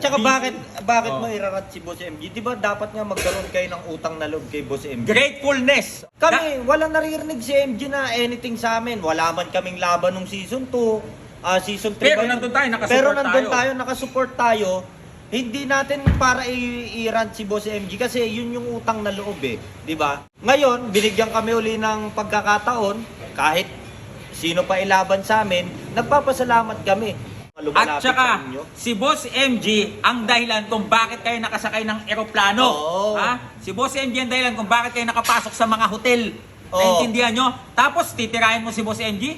tsaka bakit bakit Oh. mo irarat si Boss MG? Di ba dapat nga magkaroon kayo ng utang na loob kay Boss MG? Gratefulness. Kami, wala naririnig si MG na anything sa amin. Wala man kaming laban nung season 2, ah season 3. Pero nandun tayo, nakasupport Pero nandun tayo. tayo, nakasupport tayo. Hindi natin para i- i-rant si Boss MG kasi yun yung utang na loob eh. Di ba? Ngayon, binigyan kami uli ng pagkakataon kahit sino pa ilaban sa amin, nagpapasalamat kami. At saka, si Boss MG ang dahilan kung bakit kayo nakasakay ng eroplano. Oo. Ha? Si Boss MG ang dahilan kung bakit kayo nakapasok sa mga hotel. Oo. Naintindihan nyo? Tapos, titirahin mo si Boss MG?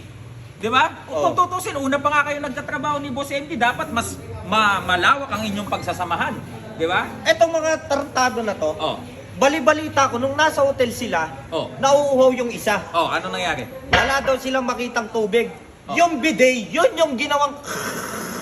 Di ba? Kung tutusin, una pa nga kayo nagtatrabaho ni Boss MG, dapat mas ma- malawak ang inyong pagsasamahan. Di ba? Etong mga tarantado na to, Oh. bali-balita ko, nung nasa hotel sila, Oh. nauuhaw yung isa. Oh, ano nangyari? Wala daw silang makitang tubig. Oh. Yung bidet, yun yung ginawang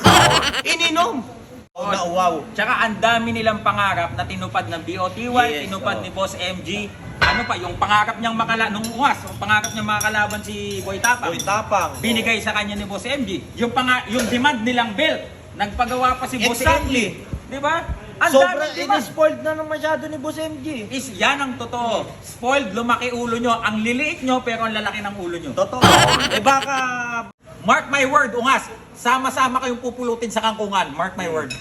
ininom. Oh, nauwaw. Tsaka ang dami nilang pangarap na tinupad ng BOTY, Yes, tinupad oh. ni Boss MG. Ano pa, yung pangarap niyang makala nung uwas, yung pangarap niyang makakalaban si Boy Tapang. Boy tapang. binigay sa kanya ni Boss MG. Yung panga, yung demand nilang belt, nagpagawa pa si Boss Exactly. MG. Di ba? Ang Sobrang daming demand. in-spoiled na ng masyado ni Boss MG. Is yan ang totoo. Spoiled, lumaki ulo nyo. Ang liliit nyo, pero ang lalaki ng ulo nyo. Totoo. eh baka Mark my word, ungas. Sama-sama kayong pupulutin sa kangkungan. Mark my word.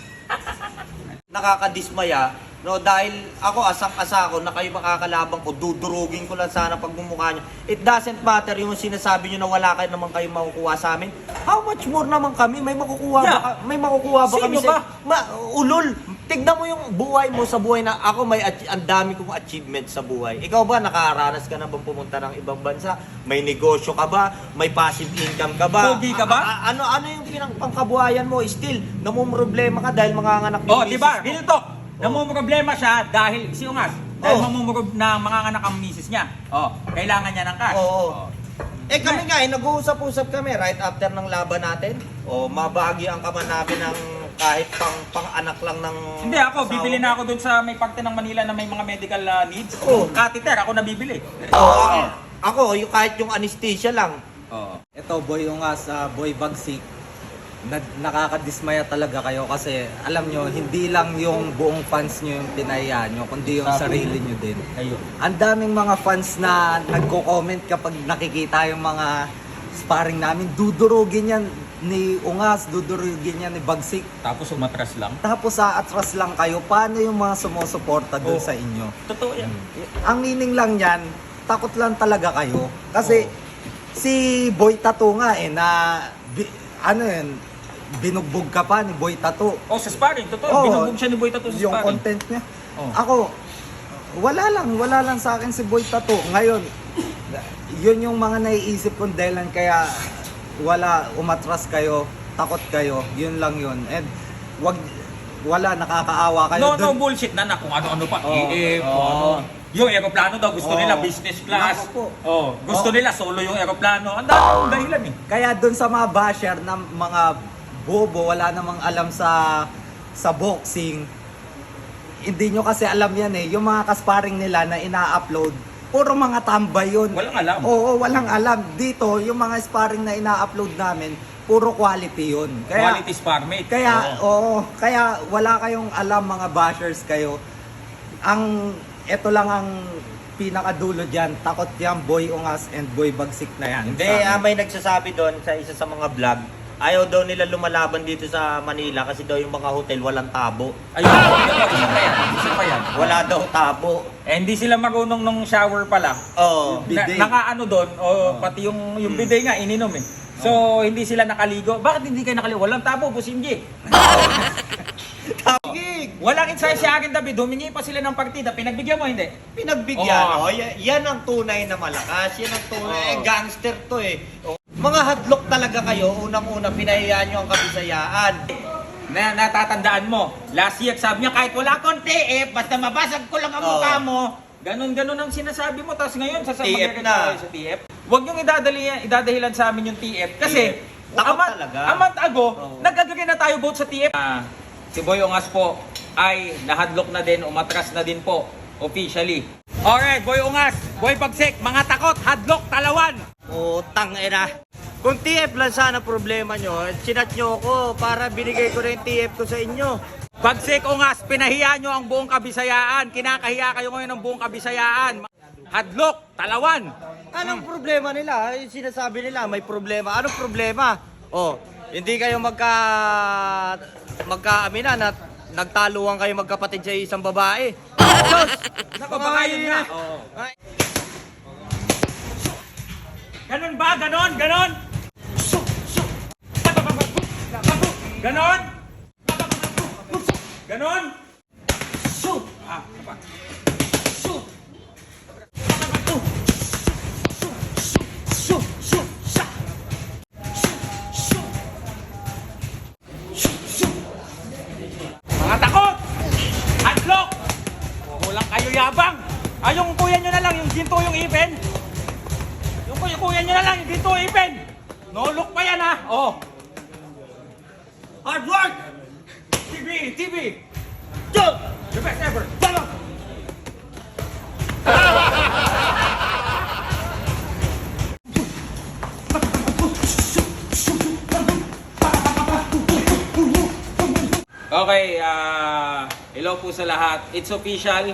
nakakadismaya, no, dahil ako asang-asa ako na kayo makakalabang ko, dudurugin ko lang sana pagmumukha nyo. It doesn't matter yung sinasabi nyo na wala kayo naman kayo makukuha sa amin. How much more naman kami? May makukuha ba, Yeah. ka- may makukuha ba Sino kami ba? Ma, ulol. Tignan mo yung buhay mo sa buhay na ako may ang dami kong achievement sa buhay. Ikaw ba nakaranas ka na bang pumunta ng ibang bansa? May negosyo ka ba? May passive income ka ba? Pogi ka ba? A- a- ano ano yung pinang pangkabuhayan mo? Still, namumroblema ka dahil manganganak yung Oh, di ba? Real talk. Namumroblema siya dahil, si Ungas, dahil Oh. mamumrob na mga anak ang misis niya. Oh, kailangan niya ng cash. Oo. Oh. Eh kami nga, eh, nag-uusap-usap kami right after ng laban natin. O mabagi ang kaman namin ng kahit pang pang-anak lang ng Hindi ako, asawa bibili na ako dun sa may parte ng Manila na may mga medical uh, needs. Oh. Catheter, ako nabibili. Oo, ako, ako, yung kahit yung anesthesia lang. Oo. Ito, boy yung nga sa boy bagsik, na, nakakadismaya talaga kayo kasi alam nyo, hindi lang yung buong fans nyo yung pinaya nyo, kundi yung sarili nyo din. Ayun. Ang daming mga fans na nagko-comment kapag nakikita yung mga sparring namin, dudurugin yan ni Ungas, dudurugin yan ni Bagsik. Tapos umatras lang. Tapos sa atras lang kayo, paano yung mga sumusuporta doon Oh. sa inyo? Totoo yan. Ang meaning lang yan, takot lang talaga kayo. Kasi si Boy Tattoo nga eh, na bi- ano yun, binugbog ka pa ni Boy Tattoo. Oh, sa sparring, totoo. Oo. Binugbog siya ni Boy Tattoo sa Yung sparring. content niya. Oh. Ako, wala lang, wala lang sa akin si Boy Tattoo. Ngayon, yun yung mga naiisip kong dahilan kaya wala, umatras kayo, takot kayo, yun lang yun. And wag, wala, nakakaawa kayo. No, no Dun- bullshit na na kung ano-ano pa. Oo. EF, Oo. ano. Yung aeroplano daw, gusto Oo. nila business class. Naku. Oh, gusto Oo. nila solo yung aeroplano. Ang dami yung dahilan eh. Kaya doon sa mga basher na mga bobo, wala namang alam sa sa boxing, hindi nyo kasi alam yan eh. Yung mga kasparing nila na ina-upload, puro mga tambay yun. Walang alam. Oo, walang alam. Dito, yung mga sparring na ina-upload namin, puro quality yun. Kaya, Quality sparmate. kaya, Oo. oo, kaya wala kayong alam mga bashers kayo. Ang, eto lang ang pinakadulo dyan. Takot yan, Boy Ungas and Boy Bagsik na yan. Hindi, Sa- ah, may nagsasabi doon sa isa sa mga vlog, ayaw daw nila lumalaban dito sa Manila kasi daw yung mga hotel walang tabo. Ayun, ayun, isa pa yan. Isa pa yan. Wala daw tabo. Eh, hindi sila marunong nung shower pa lang. Oo. Na, Bidet. nakaano doon, o pati yung, yung bidet nga, ininom eh. So, hindi sila nakaligo. Bakit hindi kayo nakaligo? Walang tabo, Busimji. Gig! Walang insight sa akin, David. Humingi pa sila ng partida. Pinagbigyan mo, hindi? Pinagbigyan, Oo. oh. y- yan ang tunay na malakas. Yan ang tunay. Oo. Eh, gangster to eh. Mga hadlock talaga kayo. Unang-una, pinahiyaan nyo ang kabisayaan. Na natatandaan mo. Last year, sabi niya, kahit wala akong TF, basta mabasag ko lang ang Oo. mukha mo. Ganon-ganon ang sinasabi mo. Tapos ngayon, sasabihin TF na. sa TF. Huwag niyong idadali, idadahilan sa amin yung TF. Kasi, TF. Takot a month- talaga. a month ago, Oo. nagkagagay na tayo vote sa TF. Ah, si Boy Ongas po ay nahadlok na din, umatras na din po officially. Alright, Boy Ongas, Boy Pagsek, mga takot, hadlok, talawan. Utang ina. Kung TF lang sana problema nyo, sinat nyo ako para binigay ko na yung TF ko sa inyo. Bagsik Ungas, pinahiya nyo ang buong kabisayaan. Kinakahiya kayo ngayon ng buong kabisayaan. Hadlok, Talawan. Anong problema nila? Yung sinasabi nila may problema. Anong problema? Oh, hindi kayo magka magkaaminan at nagtaluan kayo magkapatid sa isang babae. Baka yun nga. Oo. Ay, Ganon ba? Ganon? Ganon? Ganon? Ganon? Ah, ano pa? Mga takot! Hadlock! Kulang kayo yabang! Ay, yung kuya nyo na lang, yung ginto yung ipin. Yung kuya, kuya nyo na lang, yung ginto ipin. No look pa yan ha. Oh. Hard work! TV, TV! Jump! The best ever! Follow! Okay, ah hello po sa lahat. It's official.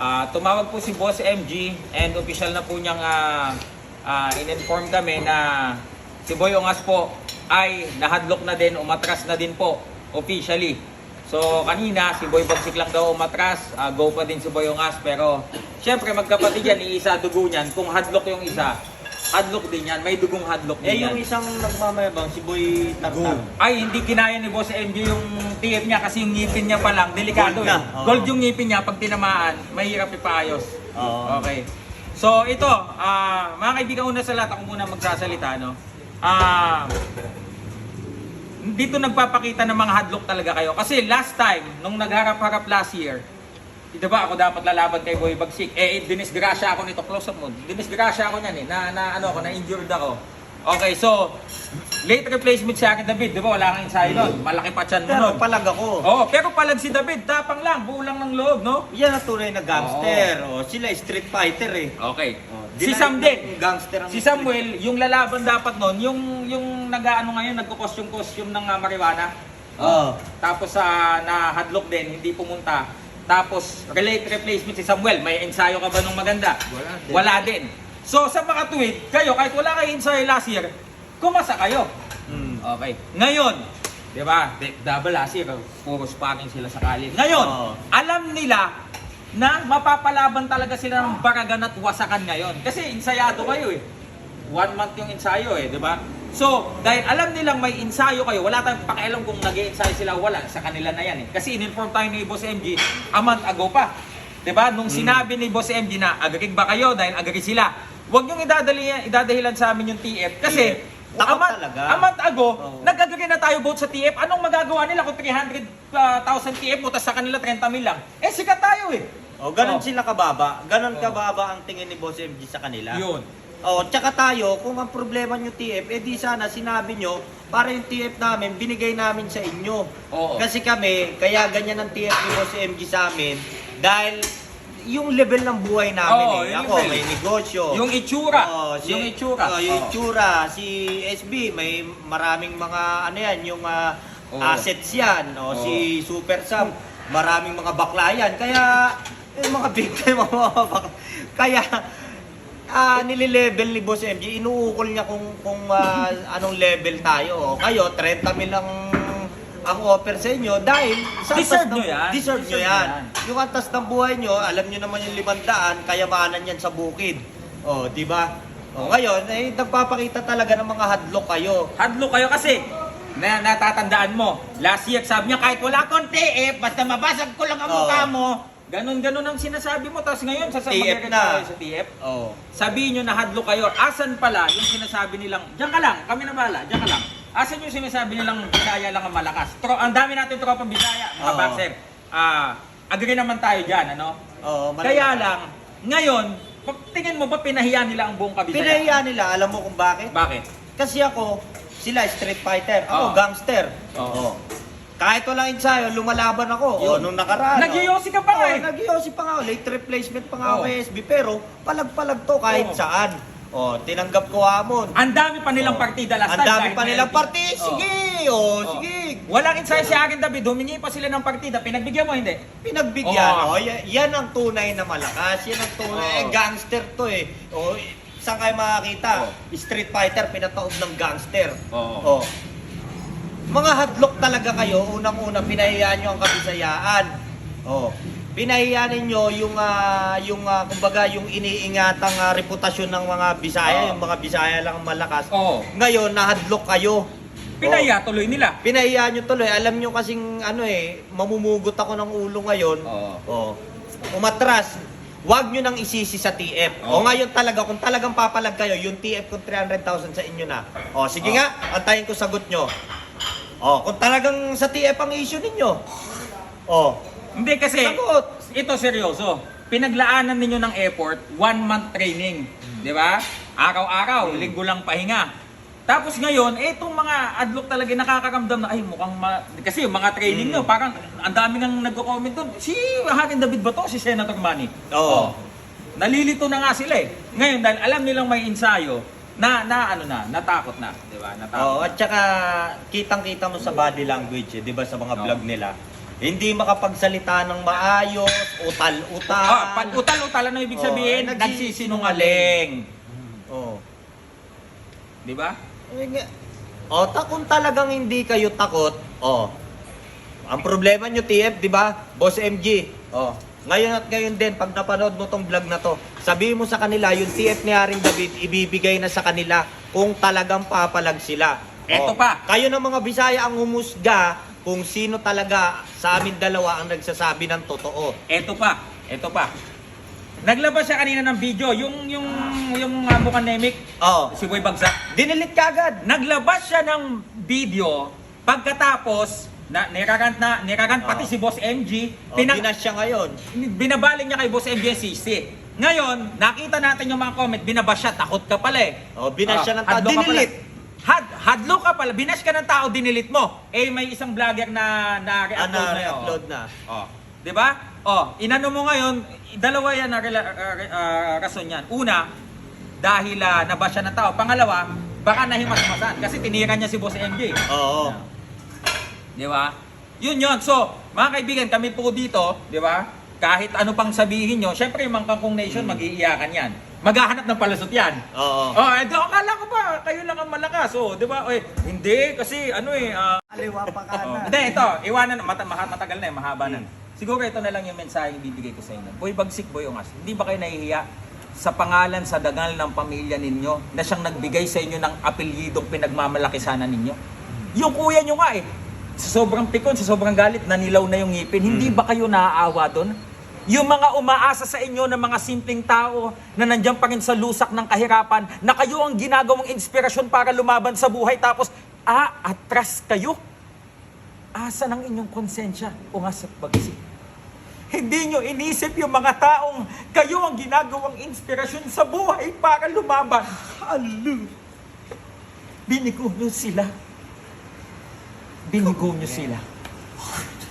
Ah, tumawag po si Boss MG and official na po niyang ah, ah, in-inform kami na si Boy Ongas po ay nahadlok na din, umatras na din po officially. So kanina si Boy Bagsik lang daw umatras, ah, go pa din si Boy Ongas pero syempre magkapatid yan, iisa dugo niyan. Kung hadlok yung isa, hadlok din yan, may dugong hadlok din eh yan. yung isang nagmamayabang, si Boy Tartar. Ay, hindi kinaya ni Boss MJ yung TF niya kasi yung ngipin niya pa lang, delikado Gold na, eh. oo. Gold yung ngipin niya, pag tinamaan, mahirap ipaayos. Oo. Okay. So, ito, ah mga kaibigan, una sa lahat, ako muna magsasalita, no? Ah, dito nagpapakita ng mga hadlock talaga kayo. Kasi last time, nung nagharap-harap last year, di ba ako dapat lalaban kay Boy Bagsik? Eh, dinisgrasya ako nito, close up mo. Dinisgrasya ako niyan eh, na, na ano ako, na-injured ako. Okay, so, late replacement sa akin, David, di ba? Wala kang ensayo nun. Malaki pa tiyan mo Pero nun. palag ako. Oo, pero palag si David, tapang lang, buo lang ng loob, no? Yan ang tunay na gangster. Oh, sila street fighter eh. Okay. Oh, si Sam din. Gangster ang Si Samuel, yung lalaban dapat nun, yung yung nag-ano ngayon, nagko-costume-costume ng uh, marijuana. Oh. Tapos sa na hadlock din, hindi pumunta. Tapos relate replacement si Samuel, may ensayo ka ba nung maganda? Wala din. Wala din. So sa mga tweet, kayo kahit wala kayo ensayo last year, kumasa kayo. Mm. Okay. Ngayon, 'di ba? Double last year, puro sparring sila sa kalye. Ngayon, Oo. alam nila na mapapalaban talaga sila ng baragan at wasakan ngayon. Kasi ensayado kayo eh. One month yung ensayo eh, di ba? So, dahil alam nilang may ensayo kayo, wala tayong pakialam kung nag ensayo sila, wala. Sa kanila na yan eh. Kasi in-inform tayo ni Boss MG a month ago pa. Di ba? Nung sinabi ni Boss MG na agarig ba kayo dahil agarig sila, huwag niyong idadali, idadahilan sa amin yung TF. Kasi, TF, takot a month, talaga. a month ago, Oo. nag-agree na tayo vote sa TF. Anong magagawa nila kung 300,000 TF mo, tapos sa kanila 30 mil lang? Eh, sikat tayo eh. Oh, ganun Oh. sila kababa. Ganun Oh. kababa ang tingin ni Boss MG sa kanila. Yun. Oh, tsaka tayo, kung ang problema nyo TF, eh di sana sinabi nyo, para yung TF namin, binigay namin sa inyo. Oo. Kasi kami, kaya ganyan ang TF ni Boss MG sa amin, dahil yung level ng buhay namin Oo, eh. yung Ako, level. may negosyo. Yung itsura. Oo, si, yung itsura. oh, yung Oo. itsura. Si SB, may maraming mga, ano yan, yung ah, Oo. assets yan. O, Oo. Si Super Sam, maraming mga bakla yan. Kaya, yung mga big time mga bakla. Kaya, ah nililevel ni Boss MG, inuukol niya kung kung ah, anong level tayo. Kayo, 30 mil ang ang offer sa inyo dahil sa Deserve nyo yan. Deserve, Deserve yan. nyo yan. Yung antas ng buhay nyo, alam nyo naman yung limandaan, kayamanan yan sa bukid. O, di ba? O, ngayon, eh, nagpapakita talaga ng mga hadlock kayo. Hadlo kayo kasi na natatandaan mo. Last year sabi niya kahit wala akong TF, basta mabasag ko lang ang Oo. mukha mo. Ganon-ganon ang sinasabi mo. Tapos ngayon, sasabihin TF na. sa TF. Oh. Sabihin nyo na hadlo kayo. Asan pala yung sinasabi nilang, diyan ka lang, kami na bala, diyan ka lang. Asan yung sinasabi nilang Bisaya lang ang malakas? Tro ang dami natin tropang Bisaya, mga Oo. boxer. Ah, agree naman tayo dyan, ano? Oh, Kaya lang, ngayon, pag tingin mo ba pinahiya nila ang buong kabisaya? Pinahiya nila, alam mo kung bakit? Bakit? Kasi ako, sila street fighter, ako Oo. gangster. Oo. Oh. Kahit walang ensayo, lumalaban ako. O, Yun. nung nakaraan. Nagyoyosi ka pa oh, eh. Nagyoyosi pa nga ako. Late replacement pa nga ako Oo. kay SB. Pero, palag-palag to kahit Oo. saan. Oh, tinanggap ko hamon. Ang dami pa nilang Oh. partida last Ang time. dami pa may nilang party. Oh. Sige, oh, Oh. sige. Walang insight si akin, David. Humingi pa sila ng partida. Pinagbigyan mo, hindi? Pinagbigyan. Oo. Oh, yan, yan ang tunay na malakas. Yan ang tunay. Oo. Eh, gangster to eh. Oh, saan kayo makakita? Oo. Street fighter, pinataob ng gangster. Oo. Oh. Mga hadlock talaga kayo. Unang-una, pinahiyaan nyo ang kabisayaan. Oh. Pinahiyaan ninyo yung, ah, yung ah, kumbaga, yung iniingatang ah, reputasyon ng mga Bisaya. Oo. Yung mga Bisaya lang ang malakas. Oo. Ngayon, nahadlock kayo. Pinaya tuloy nila. Pinahiyaan nyo tuloy. Alam nyo kasing ano eh, mamumugot ako ng ulo ngayon. Oo. Oh. Umatras. Huwag nyo nang isisi sa TF. Oo. O ngayon talaga, kung talagang papalag kayo, yung TF kung 300,000 sa inyo na. O sige Oo. nga, antayin ko sagot nyo. O, kung talagang sa TF ang issue ninyo. O, Hindi kasi, Sagot. ito seryoso. Pinaglaanan ninyo ng effort, one month training. Di ba? Araw-araw, linggo lang pahinga. Tapos ngayon, itong mga adlock talaga nakakaramdam na, ay mukhang, ma... kasi yung mga training nyo, parang ang dami nang nagko-comment doon. Si Hakin David ba to? Si Senator Manny? Oo. Oh. Nalilito na nga sila eh. Ngayon, dahil alam nilang may ensayo, na, na ano na, natakot na. Di ba? Natakot o na. at saka kitang-kita mo sa body language, eh, 'di ba sa mga Oo. vlog nila. Hindi makapagsalita ng maayos, utal-utal. Ah, pag utal-utal, ano ibig Oo, sabihin? eh, Nagsisinungaling. Oh. Di ba? Eh, nga. O, ta kung talagang hindi kayo takot, o, ang problema nyo, TF, di ba? Boss MG, o, ngayon at ngayon din, pag napanood mo tong vlog na to, sabihin mo sa kanila, yung TF ni Haring David, ibibigay na sa kanila kung talagang papalag sila. Eto pa. Kayo ng mga Bisaya ang humusga kung sino talaga sa amin dalawa ang nagsasabi ng totoo. Eto pa, eto pa. Naglabas siya kanina ng video, yung yung yung uh, mukhang nemik, Oo. si Boy Bagsak. Dinilit ka agad. Naglabas siya ng video pagkatapos na niragant na niragant pati Oo. si Boss MG, O, pinag- binas siya ngayon. binabaling niya kay Boss MG ang sisi. Ngayon, nakita natin yung mga comment, binabas siya, takot ka pala eh. O, binas Ah, siya ng tao. ka pala. Dinilit. Had, hadlo ka pala, binash ka ng tao, dinilit mo. Eh, may isang vlogger na na-upload na yun. upload na. Oh. 'Di ba? Oh, inano mo ngayon, dalawa yan na rela- ah, ah, rason yan. Una, dahil uh, nabasya ng tao. Pangalawa, baka nahimas-masan kasi tinira niya si Boss MJ. Oo. 'Di ba? Yun yun. So, mga kaibigan, kami po dito, 'di ba? Kahit ano pang sabihin nyo, syempre yung mga Kangkong Nation, mag-iiyakan yan. Maghahanap ng palusot yan. Oo. Oh, ito, akala ko ba, kayo lang ang malakas. Oh, 'di ba? Eh, hindi, kasi ano eh, ah, Kaliwa pa Oh. kanan. Hindi, ito, iwanan, mata, mata- matagal na eh, mahaba na. Siguro ito na lang yung mensahe bibigay ko sa inyo. Boy Bagsik, Boy Ungas, hindi ba kayo nahihiya sa pangalan sa dangal ng pamilya ninyo na siyang nagbigay sa inyo ng apelyidong pinagmamalaki sana ninyo? Yung kuya nyo nga eh, sa sobrang pikon, sa sobrang galit, nanilaw na yung ngipin. Hindi ba kayo naaawa doon? Yung mga umaasa sa inyo ng mga simpleng tao na nandiyan pa rin sa lusak ng kahirapan, na kayo ang ginagawang inspirasyon para lumaban sa buhay, tapos, ah, atras kayo. Asa ng inyong konsensya o nga sa pagsik? Hindi nyo inisip yung mga taong kayo ang ginagawang inspirasyon sa buhay para lumaban. Halo! Binigo nyo sila. Binigo nyo sila.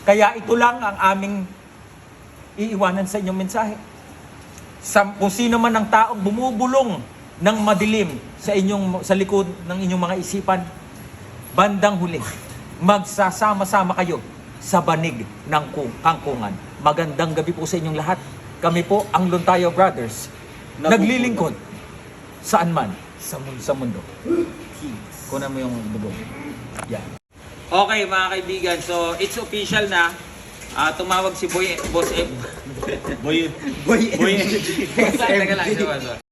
Kaya ito lang ang aming iiwanan sa inyong mensahe. Sa, kung sino man ang taong bumubulong ng madilim sa inyong sa likod ng inyong mga isipan, bandang huli, magsasama-sama kayo sa banig ng kung- kangkungan. Magandang gabi po sa inyong lahat. Kami po ang Luntayo Brothers. Naglilingkod saan man sa mundo. Sa mundo. Kunan mo yung bubong. Yan. Okay mga kaibigan, so it's official na. Ah, tumawag si Boy, Boss M. Boy, Boy, Boy, Teka lang,